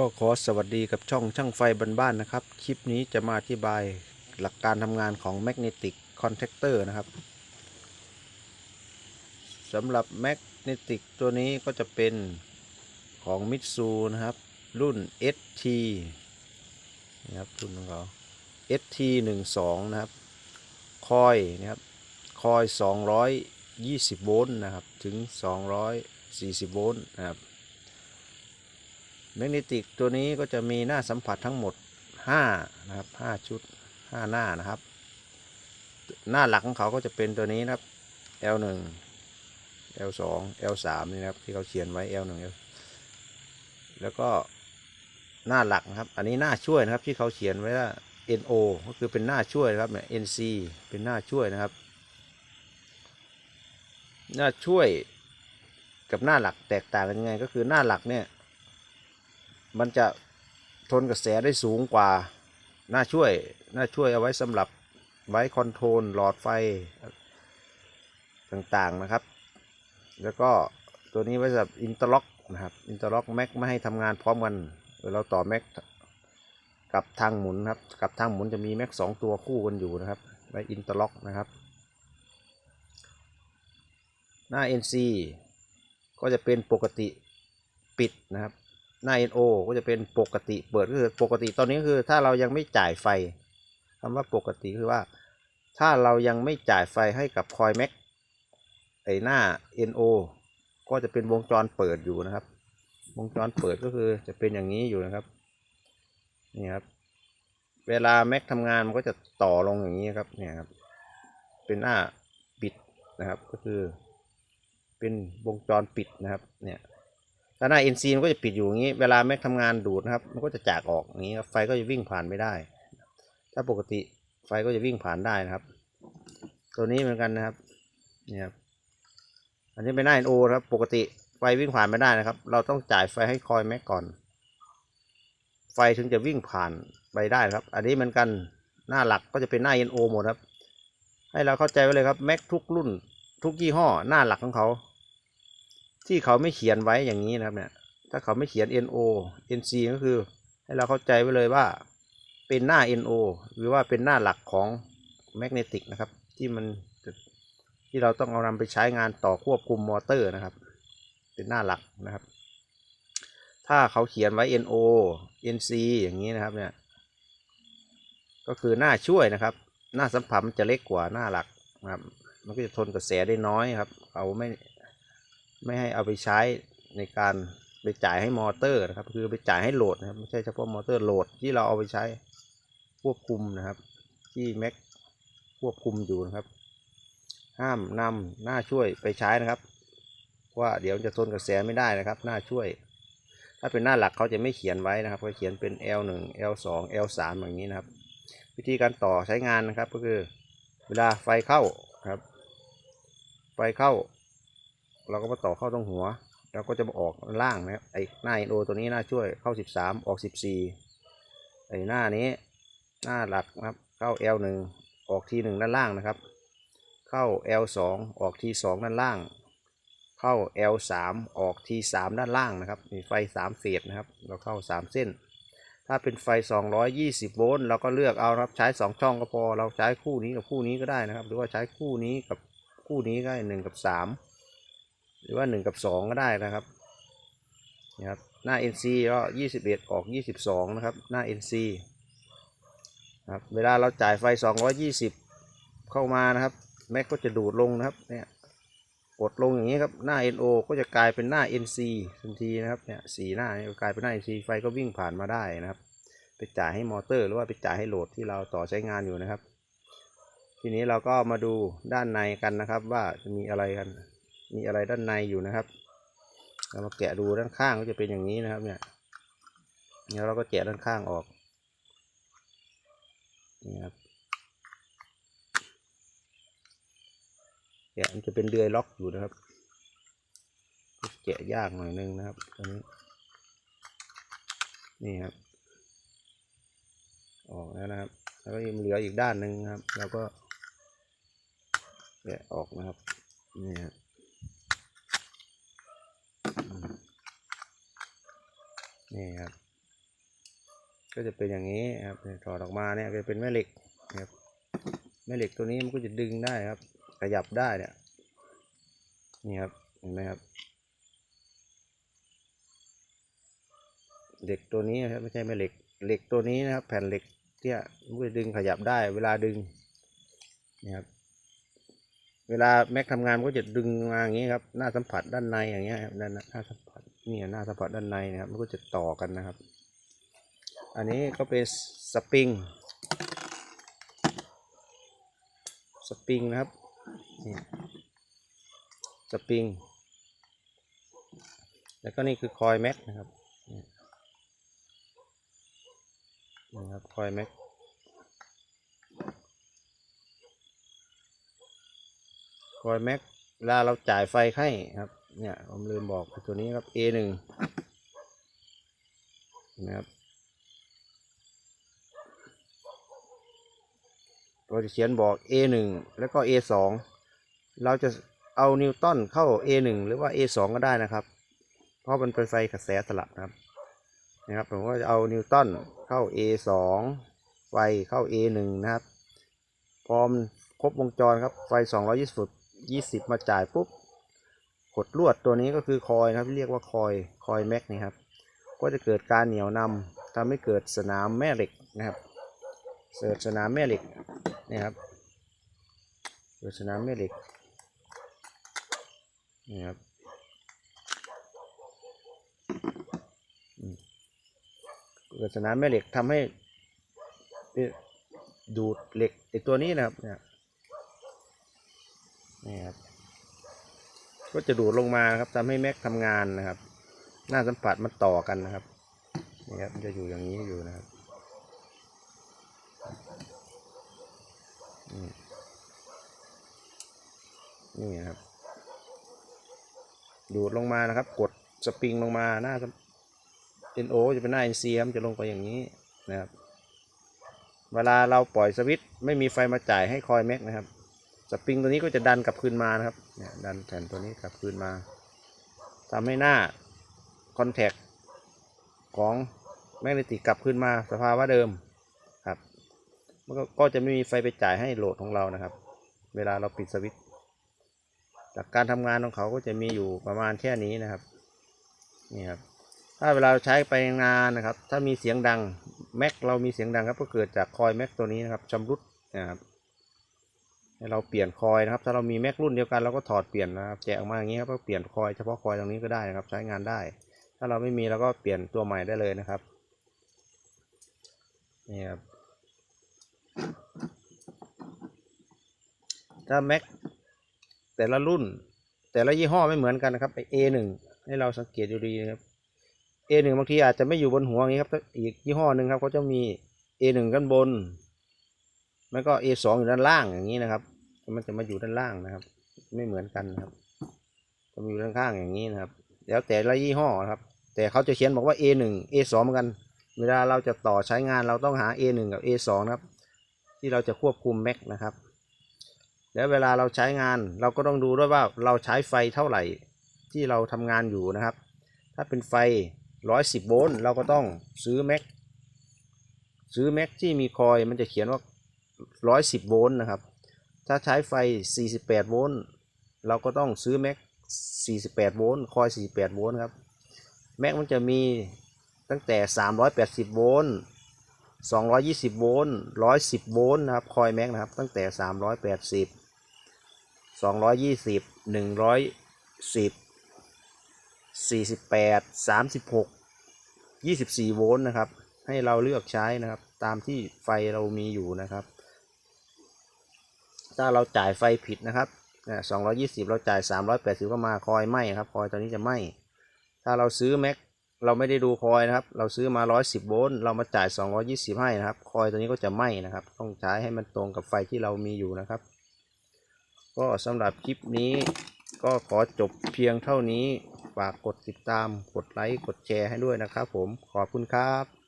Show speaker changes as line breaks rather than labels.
ก็ขอสวัสดีกับช่องช่างไฟบ้านๆนะครับ คลิปนี้จะมาอธิบายหลักการทำงานของ Magnetic Contactor นะครับสำหรับ Magnetic ตัวนี้ก็จะเป็นของ Mitsu นะครับ รุ่น ST นะครับรุ่นของเขา ST 1 2นะครับ คอยนะครับ คอย 220 โวลต์นะครับ ถึง 240 โวลต์นะครับ แมกเนติกตัวนี้ก็จะมีหน้าสัมผัสทั้งหมด 5 นะครับ 5 ชุด 5 หน้านะครับ หน้าหลักของเขาก็จะเป็นตัวนี้นะครับ L1 L2 L3 นี่นะครับที่เขาเขียนไว้ L1 L แล้วก็หน้าหลักนะครับ อันนี้หน้าช่วยนะครับที่เขาเขียนไว้ว่า NO ก็คือเป็นหน้าช่วยนะครับเนี่ย NC เป็นหน้าช่วยนะครับ หน้าช่วยกับหน้าหลักแตกต่างกันยังไง ก็คือหน้าหลักเนี่ย มันจะทนกระแสได้สูงกว่าน้าช่วยน้าช่วยเอาไว้สำหรับไว้คอนโทรลหลอดไฟต่างๆนะครับ แล้วก็ตัวนี้ไว้สำหรับอินเตอร์ล็อกนะครับ อินเตอร์ล็อกแม็กไม่ให้ทำงานพร้อมกันเวลาเราต่อแม็กกับทางหมุนครับ กับทางหมุนจะมีแม็กสองตัวคู่กันอยู่นะครับ ไว้อินเตอร์ล็อกนะครับ หน้า NC ก็จะเป็นปกติปิดนะครับ หน้า NO ก็จะเป็นปกติเปิดก็คือปกติตอนนี้คือถ้าเรายังไม่จ่ายไฟคำว่าปกติคือว่า ถ้าเรายังไม่จ่ายไฟให้กับคอยแม็กไอหน้า NO ก็จะเป็นวงจรเปิดอยู่นะครับ วงจรเปิดก็คือจะเป็นอย่างนี้อยู่นะครับนี่ครับเวลาแม็กทำงานมันก็จะต่อลงอย่างนี้ครับเนี่ยครับเป็นหน้าปิดนะครับก็คือ เป็นวงจรปิดนะครับเนี่ย ถ้าหน้า NC มันก็จะปิดอยู่อย่างนี้ เวลาแม็กทำงานดูดนะครับ มันก็จะจากออกอย่างนี้ครับไฟก็จะวิ่งผ่านไม่ได้ ถ้าปกติไฟก็จะวิ่งผ่านได้นะครับ ตัวนี้เหมือนกันนะครับเนี่ยครับอันนี้เป็นหน้า NO นะครับ ปกติไฟวิ่งผ่านไม่ได้นะครับ เราต้องจ่ายไฟให้คอยแม็กก่อน ไฟถึงจะวิ่งผ่านไปได้ครับ อันนี้เหมือนกันหน้าหลักก็จะเป็นหน้า NO หมดครับ ให้เราเข้าใจไว้เลยครับแม็กทุกรุ่นทุกยี่ห้อหน้าหลักของเขา ที่เขาไม่เขียนไว้อย่างนี้นะครับเนี่ย ถ้าเขาไม่เขียน NO NC ก็คือ ให้เราเข้าใจไว้เลยว่าเป็นหน้า NO หรือว่าเป็นหน้าหลักของแมกเนติกนะครับ ที่มันที่เราต้องเอานำไปใช้งานต่อควบคุมมอเตอร์นะครับ เป็นหน้าหลักนะครับ ถ้าเขาเขียนไว้ NO NC อย่างนี้นะครับเนี่ย ก็คือหน้าช่วยนะครับ หน้าสัมผัสมันจะเล็กกว่าหน้าหลักนะครับ มันก็จะทนกระแสได้น้อยครับ เขาไม่ ไม่ให้เอาไปใช้ในการไปจ่ายให้มอเตอร์นะครับ คือไปจ่ายให้โหลดนะครับไม่ใช่เฉพาะมอเตอร์โหลดที่เราเอาไปใช้ควบคุมนะครับ ที่แม็กควบคุมอยู่นะครับ ห้ามนำหน้าช่วยไปใช้นะครับว่าเดี๋ยวจะทนกระแสไม่ได้นะครับ หน้าช่วย ถ้าเป็นหน้าหลักเขาจะไม่เขียนไว้นะครับเขาเขียนเป็น L1 L2 L3 อย่างนี้นะครับ วิธีการต่อใช้งานนะครับก็คือ เวลาไฟเข้าครับ ไฟเข้า เราก็มาต่อเข้าตรงหัว แล้วก็จะมาออกล่างนะครับไอ้หน้าโอตัวนี้หน้าช่วยเข้า 13 ออก 14ไอ้หน้านี้หน้าหลักนะครับเข้า L1 ออกทีหนึ่งด้านล่างนะครับ เข้า L2 ออกทีสองด้านล่าง เข้า L3 ออกทีสามด้านล่างนะครับมีไฟ 3 เฟสนะครับเราเข้า 3 เส้น ถ้าเป็นไฟ 220 โวลต์เราก็เลือกเอาครับใช้ 2 ช่องก็พอเราใช้คู่นี้กับคู่นี้ก็ได้นะครับ หรือว่าใช้คู่นี้กับคู่นี้ก็ได้หนึ่งกับ 3 หรือว่า 1 กับ 2 ก็ได้นะครับนะครับหน้า NC ก็21 ออก 22 นะครับ หน้า NC นะครับเวลาเราจ่ายไฟ 220 เข้ามานะครับ แม็กก็จะดูดลงนะครับเนี่ยกดลงอย่างนี้ครับหน้า NO ก็จะกลายเป็นหน้า NC ทันทีนะครับเนี่ยสีหน้านี่ก็กลายเป็นหน้า NC ไฟก็วิ่งผ่านมาได้นะครับ ไปจ่ายให้มอเตอร์หรือว่าไปจ่ายให้โหลดที่เราต่อใช้งานอยู่นะครับ ทีนี้เราก็มาดูด้านในกันนะครับว่าจะมีอะไรกัน มีอะไรด้านในอยู่นะครับเรามาแกะดูด้านข้างก็จะเป็นอย่างนี้นะครับ เนี่ยแล้วเราก็แกะด้านข้างออกนี่ครับแกะมันจะเป็นเดือยล็อกอยู่นะครับแกะยากหน่อยนึงนะครับตัวนี้นี่ครับ ออกแล้วนะครับ แล้วก็ยังเหลืออีกด้านหนึ่งนะครับเราก็แกะออกนะครับนี่ครับอืม นี่ครับ ก็จะเป็นอย่างนี้ครับถอดออกมาเนี่ยจะเป็นแม่เหล็กครับแม่เหล็กตัวนี้มันก็จะดึงได้ครับ ขยับได้เนี่ยนี่ครับเห็นไหมครับเหล็กตัวนี้นะครับไม่ใช่แม่เหล็กเหล็กตัวนี้นะครับ แผ่นเหล็กเนี่ยมันจะดึงขยับได้ เวลาดึงนี่ครับเวลาแม็กทำงานมันก็จะดึงมาอย่างนี้ครับหน้าสัมผัสด้านในอย่างเงี้ยครับด้านหน้าสัมผัส นี่หน้าสัมผัสด้านในนะครับ มันก็จะต่อกันนะครับ อันนี้ก็เป็นสปริง สปริงนะครับสปริง แล้วก็นี่คือคอยแม็กนะครับนี่ครับคอยแม็กคอยแม็กเวลาเราจ่ายไฟให้ครับ เนี่ยผมลืมบอกตัวนี้ครับ A หนึ่งนะครับเราจะเขียนบอก A หนึ่งแล้วก็ A สองเราจะเอานิวตันเข้า A หนึ่งหรือว่า A สองก็ได้นะครับ เพราะมันเป็นไฟกระแสสลับนะครับ นะครับผมก็จะเอานิวตันเข้า A สองไฟเข้า A หนึ่งนะครับ พร้อมครบวงจรครับ ไฟ 220ฟุต20 มาจ่ายปุ๊บ กดลวดตัวนี้ก็คือคอยนะครับเรียกว่าคอยคอยแม็กนี่ครับก็จะเกิดการเหนียวนำทำให้เกิดสนามแม่เหล็กนะครับเกิดสนามแม่เหล็กนี่ครับเกิดสนามแม่เหล็กนี่ครับเกิดสนามแม่เหล็กทำให้ดูดเหล็กไอตัวนี้นะครับเนี่ยนี่ครับ ก็จะดูดลงมาครับทำให้แม็กทำงานนะครับ หน้าสัมผัสมันต่อกันนะครับนี่ครับมันจะอยู่อย่างนี้อยู่นะครับนี่นะครับ ดูดลงมานะครับ กดสปริงลงมาหน้า NO จะเป็นหน้า NC ครับจะลงไปอย่างนี้นะครับ เวลาเราปล่อยสวิตช์ไม่มีไฟมาจ่ายให้คอยแม็กนะครับ สปริงตัวนี้ก็จะดันกลับคืนมานะครับเนี่ยดันแผ่นตัวนี้กลับคืนมาทำให้หน้าคอนแทคของแมกเนติกกลับคืนมาสภาวะเดิมครับมันก็จะไม่มีไฟไปจ่ายให้โหลดของเรานะครับ เวลาเราปิดสวิตช์จากการทำงานของเขาก็จะมีอยู่ประมาณแค่นี้นะครับนี่ครับถ้าเวลาเราใช้ไปงานนะครับ ถ้ามีเสียงดังแม็กเรามีเสียงดังครับก็เกิดจากคอยแม็กตัวนี้นะครับชำรุดนะครับ ให้เราเปลี่ยนคอยนะครับ ถ้าเรามีแม็กรุ่นเดียวกันเราก็ถอดเปลี่ยนนะครับแจกออกมาอย่างนี้ครับก็เปลี่ยนคอยเฉพาะคอยตรงนี้ก็ได้นะครับ ใช้งานได้ ถ้าเราไม่มีเราก็เปลี่ยนตัวใหม่ได้เลยนะครับนี่ครับถ้าแม็กแต่ละรุ่น แต่ละยี่ห้อไม่เหมือนกันนะครับไอ A1 ให้เราสังเกตดูดีนะครับ A1 บางทีอาจจะไม่อยู่บนหัวอย่างนี้ครับอีกยี่ห้อหนึ่งครับเขาจะมี A1 ด้านบน แล้วก็ A2 อยู่ด้านล่างอย่างนี้นะครับ มันจะมาอยู่ด้านล่างนะครับ ไม่เหมือนกันนะครับ จะมาอยู่ด้านข้างอย่างนี้นะครับ แล้วแต่ละยี่ห้อนะครับ แต่เขาจะเขียนบอกว่า A1 A2 เหมือนกัน เวลาเราจะต่อใช้งานเราต้องหา A1 กับ A2 นะครับ ที่เราจะควบคุมแม็กนะครับ แล้วเวลาเราใช้งานเราก็ต้องดูด้วยว่าเราใช้ไฟเท่าไหร่ที่เราทำงานอยู่นะครับ ถ้าเป็นไฟ 110 โวลต์เราก็ต้องซื้อแม็กซื้อแม็กที่มีคอยมันจะเขียนว่า 110 โวลต์นะครับ ถ้าใช้ไฟ 48 โวลต์เราก็ต้องซื้อแม็ก 48 โวลต์คอย 48 โวลต์ครับ แม็กมันจะมีตั้งแต่ 380 โวลต์ 220 โวลต์ 110 โวลต์นะครับ คอยแม็กนะครับ ตั้งแต่ 380 220 110 48 36 24 โวลต์นะครับ ให้เราเลือกใช้นะครับ ตามที่ไฟเรามีอยู่นะครับ ถ้าเราจ่ายไฟผิดนะครับเนี่ย220เราจ่าย380ก็มาคอยไหมครับคอยตัวนี้จะไหมถ้าเราซื้อแม็กเราไม่ได้ดูคอยนะครับ เราซื้อมา110โวลต์เรามาจ่าย220ให้นะครับ คอยตัวนี้ก็จะไหมนะครับ ต้องใช้ให้มันตรงกับไฟที่เรามีอยู่นะครับ ก็สำหรับคลิปนี้ก็ขอจบเพียงเท่านี้ ฝากกดติดตาม กดไลค์ กดแชร์ให้ด้วยนะครับผม ขอบคุณครับ